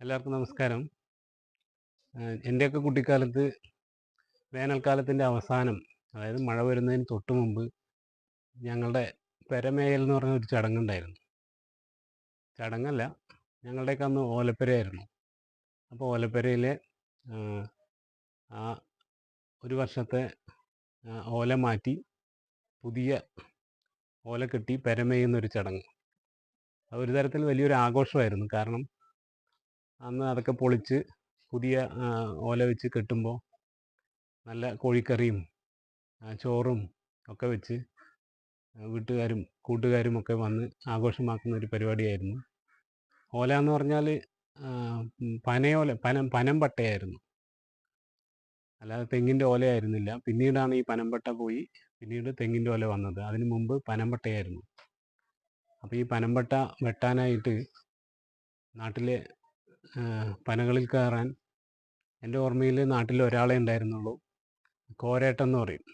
എല്ലാവർക്കും നമസ്കാരം. എന്റെയൊക്കെ കുട്ടിക്കാലത്ത് വേനൽക്കാലത്തിന്റെ അവസാനം അതായത് മഴ വരുന്നതിന് തൊട്ട് മുമ്പ് ഞങ്ങളുടെ പെരമേയൽ എന്ന് പറഞ്ഞ ഒരു ചടങ്ങുണ്ടായിരുന്നു. ചടങ്ങല്ല ഞങ്ങളുടെയൊക്കെ അന്ന് ഓലപ്പെരയായിരുന്നു. അപ്പോൾ ഓലപ്പെരയിലെ ആ ഒരു വർഷത്തെ ഓല മാറ്റി പുതിയ ഓല കെട്ടി പെരമേയുന്നൊരു ചടങ്ങ്. ഒരു തരത്തിൽ വലിയൊരു ആഘോഷമായിരുന്നു. കാരണം അന്ന് അതൊക്കെ പൊളിച്ച് പുതിയ ഓല വെച്ച് കെട്ടുമ്പോൾ നല്ല കോഴിക്കറിയും ചോറും ഒക്കെ വെച്ച് വീട്ടുകാരും കൂട്ടുകാരും ഒക്കെ വന്ന് ആഘോഷമാക്കുന്ന ഒരു പരിപാടിയായിരുന്നു. ഓല എന്ന് പറഞ്ഞാൽ പനയോല പനം പനം പട്ടയായിരുന്നു. അല്ലാതെ തെങ്ങിന്റെ ഓലയായിരുന്നില്ല പിന്നീടാണ് ഈ പനംപട്ട പോയി പിന്നീട് തെങ്ങിന്റെ ഓല വന്നത്. അതിനു മുമ്പ് പനംപട്ടയായിരുന്നു അപ്പോൾ ഈ പനംപട്ട വെട്ടാനായിട്ട് നാട്ടിലെ പനകളിൽ കയറാൻ എന്റെ ഓർമ്മയിൽ നാട്ടിൽ ഒരാളെ ഉണ്ടായിരുന്നുള്ളൂ. കോരേട്ടൻ എന്ന് പറയും.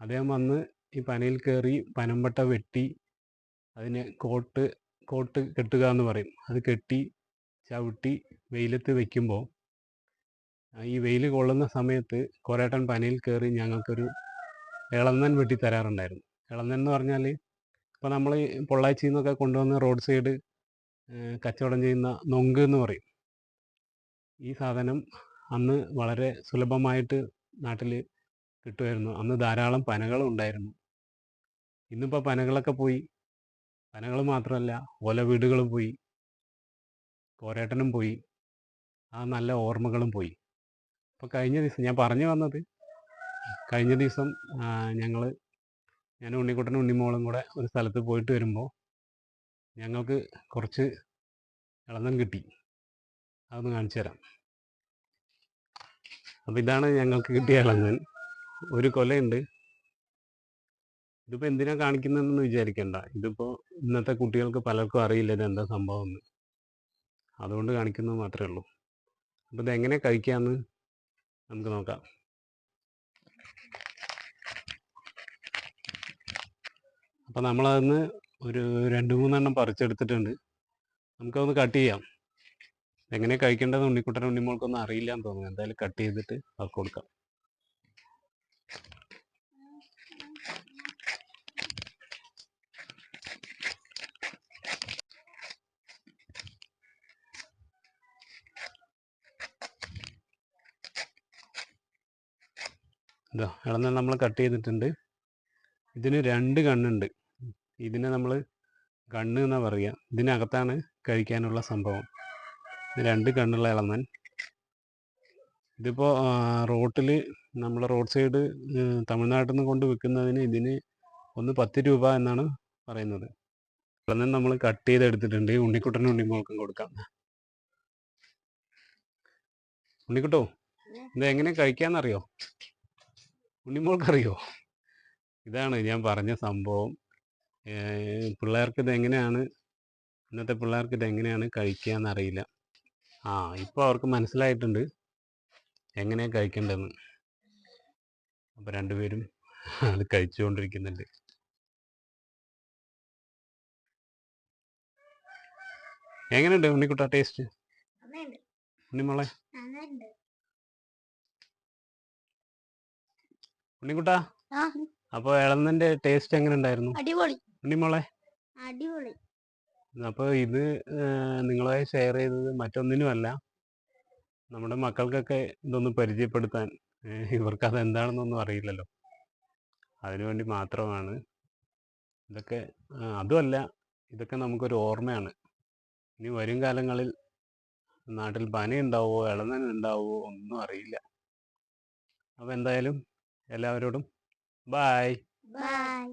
അദ്ദേഹം വന്ന് ഈ പനയിൽ കയറി പനമ്പട്ട വെട്ടി അതിന് കോട്ട് കോട്ട് കെട്ടുക എന്ന് പറയും. അത് കെട്ടി ചവിട്ടി വെയിലത്ത് വയ്ക്കുമ്പോൾ ഈ വെയിൽ കൊള്ളുന്ന സമയത്ത് കോരേട്ടൻ പനയിൽ കയറി ഞങ്ങൾക്കൊരു ഇളന്നൻ വെട്ടി തരാറുണ്ടായിരുന്നു ഇളന്നൻ എന്ന് പറഞ്ഞാൽ ഇപ്പോൾ നമ്മൾ പൊള്ളാച്ചിയിൽ നിന്നൊക്കെ കൊണ്ടുവന്ന് റോഡ് സൈഡ് കച്ചവടം ചെയ്യുന്ന നൊങ്ക് എന്ന് പറയും. ഈ സാധനം അന്ന് വളരെ സുലഭമായിട്ട് നാട്ടിൽ കിട്ടുമായിരുന്നു. അന്ന് ധാരാളം പനകളും ഉണ്ടായിരുന്നു. ഇന്നിപ്പോൾ പനകളൊക്കെ പോയി. പനകൾ മാത്രമല്ല ഓല വീടുകളും പോയി. കോരേട്ടനും പോയി. ആ നല്ല ഓർമ്മകളും പോയി. അപ്പോൾ കഴിഞ്ഞ ദിവസം ഞാൻ പറഞ്ഞു വന്നത് കഴിഞ്ഞ ദിവസം ഞങ്ങൾ ഞാൻ ഉണ്ണിക്കുട്ടനും ഉണ്ണിമോളും കൂടെ ഒരു സ്ഥലത്ത് പോയിട്ട് വരുമ്പോൾ ഞങ്ങൾക്ക് കുറച്ച് ഇളനം കിട്ടി. അതൊന്ന് കാണിച്ചു തരാം. അപ്പോൾ ഇതാണ് ഞങ്ങൾക്ക് കിട്ടിയ ഇളന്നൻ ഒരു കൊലയുണ്ട്. ഇതിപ്പോൾ എന്തിനാ കാണിക്കുന്നതെന്ന് വിചാരിക്കണ്ട. ഇതിപ്പോൾ ഇന്നത്തെ കുട്ടികൾക്ക് പലർക്കും അറിയില്ല എന്താ സംഭവം എന്ന് അതുകൊണ്ട് കാണിക്കുന്നത് മാത്രമേ ഉള്ളൂ. അപ്പോൾ ഇത് എങ്ങനെ കഴിക്കാമെന്ന് നമുക്ക് നോക്കാം. അപ്പോൾ നമ്മളതിന്ന് ഒരു രണ്ട് മൂന്നെണ്ണം പറിച്ചെടുത്തിട്ടുണ്ട്. നമുക്കതൊന്ന് കട്ട് ചെയ്യാം. എങ്ങനെ കഴിക്കേണ്ടത് ഉണ്ണിക്കുട്ടൻ ഉണ്ണിമോൾക്കൊന്നും അറിയില്ല എന്ന് തോന്നുന്നു. എന്തായാലും കട്ട് ചെയ്തിട്ട് അവർക്ക് കൊടുക്കാം. ഇതാ ഇളന്ന നമ്മൾ കട്ട് ചെയ്തിട്ടുണ്ട്. ഇതിന് രണ്ട് കണ്ണുണ്ട്. ഇതിനെ നമ്മൾ കണ്ണ് എന്നാ പറയുക ഇതിനകത്താണ് കഴിക്കാനുള്ള സംഭവം. രണ്ട് കണ്ണുള്ള ഇളന്നൻ ഇതിപ്പോൾ റോട്ടിൽ നമ്മൾ റോഡ് സൈഡ് തമിഴ്നാട്ടിൽ നിന്ന് കൊണ്ട് വിൽക്കുന്നതിന് ഇതിന് ഒന്ന് പത്ത് രൂപ എന്നാണ് പറയുന്നത്. ഇളന്നൻ നമ്മൾ കട്ട് ചെയ്തെടുത്തിട്ടുണ്ട്. ഉണ്ണിക്കുട്ടനും ഉണ്ണിമോൾക്കും കൊടുക്കാം. ഉണ്ണിക്കുട്ടോ ഇത് എങ്ങനെ കഴിക്കാന്നറിയോ? ഉണ്ണിമോൾക്കറിയോ? ഇതാണ് ഞാൻ പറഞ്ഞ സംഭവം. പിള്ളേർക്ക് ഇത് എങ്ങനെയാണ് ഇന്നത്തെ പിള്ളേർക്ക് ഇത് എങ്ങനെയാണ് കഴിക്കുക എന്നറിയില്ല ആ ഇപ്പോൾ അവർക്ക് മനസ്സിലായിട്ടുണ്ട് എങ്ങനെയാണ് കഴിക്കേണ്ടതെന്ന്. അപ്പോൾ രണ്ടുപേരും അത് കഴിച്ചുകൊണ്ടിരിക്കുന്നുണ്ട്. എങ്ങനെയുണ്ട് ഉണ്ണിക്കുട്ട ടേസ്റ്റ്? ഉണ്ണിമോളെ? ഉണ്ണിക്കുട്ട അപ്പൊ അപ്പോൾ ഇളന്നന്റെ ടേസ്റ്റ് എങ്ങനെ ഉണ്ടായിരുന്നു അടിപൊളി. ഉണ്ണിമോളെ അടിപൊളി. അപ്പോൾ ഇത് നിങ്ങളുമായി ഷെയർ ചെയ്തത് മറ്റൊന്നിനുമല്ല. നമ്മുടെ മക്കൾക്കൊക്കെ ഇതൊന്ന് പരിചയപ്പെടുത്താൻ ഇവർക്ക് അത് എന്താണെന്നൊന്നും അറിയില്ലല്ലോ അതിനുവേണ്ടി മാത്രമാണ്. ഇതൊക്കെ അതുമല്ല ഇതൊക്കെ നമുക്കൊരു ഓർമ്മയാണ്. ഇനി വരും കാലങ്ങളിൽ നാട്ടിൽ പനി ഉണ്ടാവുമോ ഇളനൻ ഉണ്ടാവുമോ ഒന്നും അറിയില്ല. അപ്പോൾ എന്തായാലും എല്ലാവരോടും ബായ് ബൈ